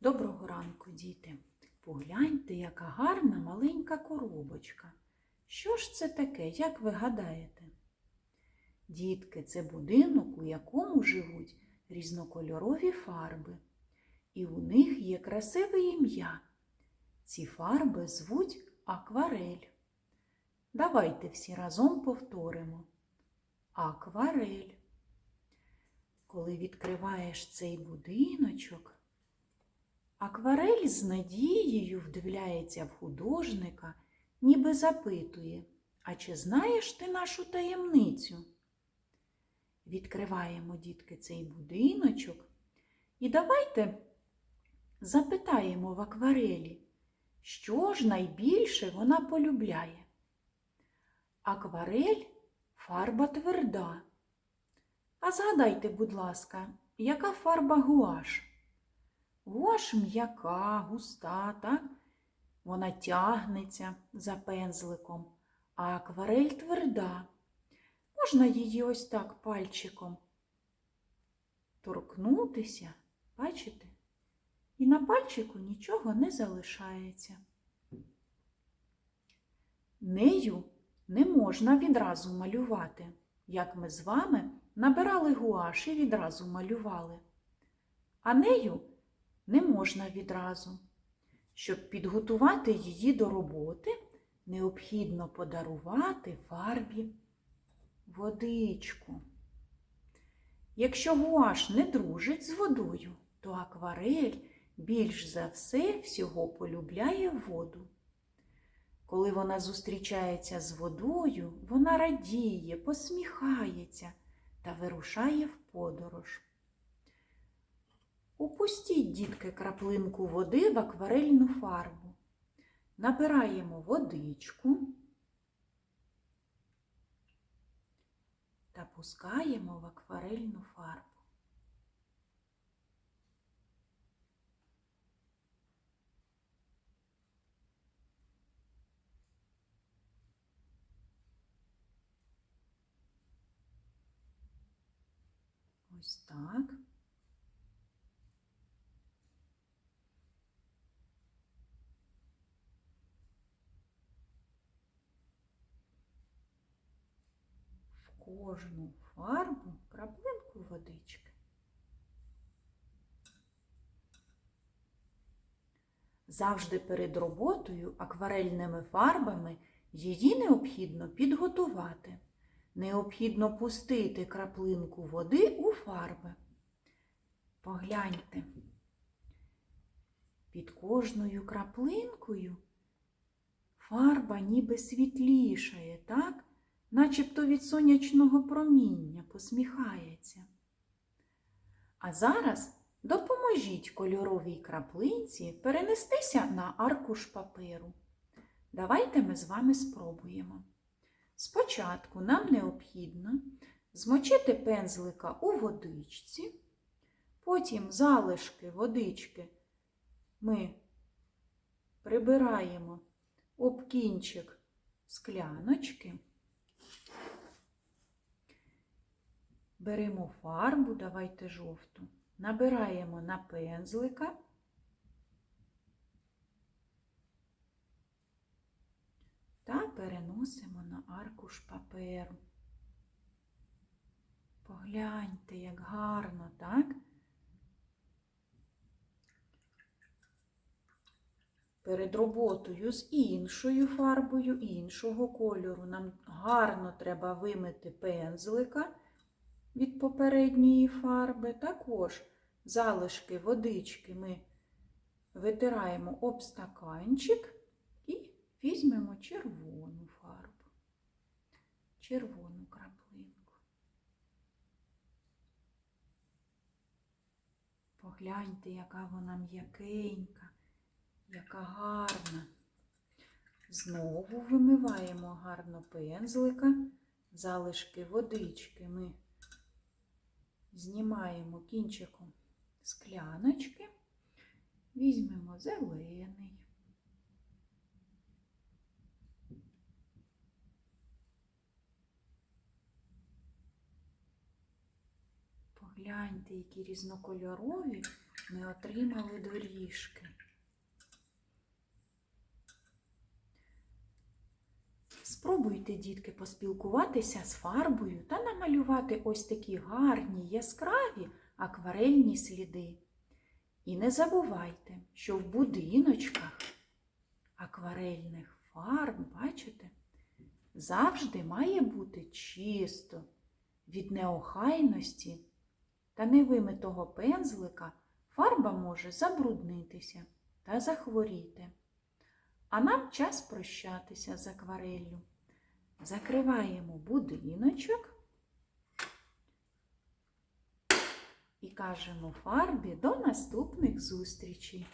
Доброго ранку, діти. Погляньте, яка гарна маленька коробочка. Що ж це таке, як ви гадаєте? Дітки, це будинок, у якому живуть різнокольорові фарби. І у них є красиве ім'я. Ці фарби звуть акварель. Давайте всі разом повторимо. Акварель. Коли відкриваєш цей будиночок, Акварель з надією вдивляється в художника, ніби запитує, а чи знаєш ти нашу таємницю? Відкриваємо, дітки, цей будиночок і давайте запитаємо в акварелі, що ж найбільше вона полюбляє. Акварель фарба тверда. А згадайте, будь ласка, яка фарба гуаш? Гуаш м'яка, густа, так? Вона тягнеться за пензликом, а акварель тверда. Можна її ось так пальчиком торкнутися, бачите? І на пальчику нічого не залишається. Нею не можна відразу малювати, як ми з вами набирали гуаш і відразу малювали. А нею не можна відразу. Щоб підготувати її до роботи, необхідно подарувати фарбі водичку. Якщо гуаш не дружить з водою, то акварель більш за все всього полюбляє воду. Коли вона зустрічається з водою, вона радіє, посміхається та вирушає в подорож. Упустіть, дітки, краплинку води в акварельну фарбу. Набираємо водичку та пускаємо в акварельну фарбу. Ось так. в кожну фарбу краплинку водички. Завжди перед роботою акварельними фарбами її необхідно підготувати. Необхідно пустити краплинку води у фарби. Погляньте. Під кожною краплинкою фарба ніби світлішає, так? Начебто від сонячного проміння посміхається. А зараз допоможіть кольоровій краплинці перенестися на аркуш паперу. Давайте ми з вами спробуємо. Спочатку нам необхідно змочити пензлика у водичці, потім залишки водички ми прибираємо об кінчик скляночки. Беремо фарбу, давайте жовту, набираємо на пензлика та переносимо на аркуш паперу. Погляньте, як гарно, так? Перед роботою з іншою фарбою іншого кольору нам гарно треба вимити пензлика від попередньої фарби. Також залишки водички ми витираємо об стаканчик і візьмемо червону фарбу, червону краплинку. Погляньте, яка вона м'якенька, яка гарна. Знову вимиваємо гарно пензлика, залишки водички ми знімаємо кінчиком скляночки, візьмемо зелений. Погляньте, які різнокольорові ми отримали доріжки. Спробуйте, дітки, поспілкуватися з фарбою та намалювати ось такі гарні, яскраві акварельні сліди. І не забувайте, що в будиночках акварельних фарб, бачите, завжди має бути чисто від неохайності та невимитого пензлика фарба може забруднитися та захворіти. А нам час прощатися з аквареллю. Закриваємо будиночок і кажемо фарбі до наступних зустрічей.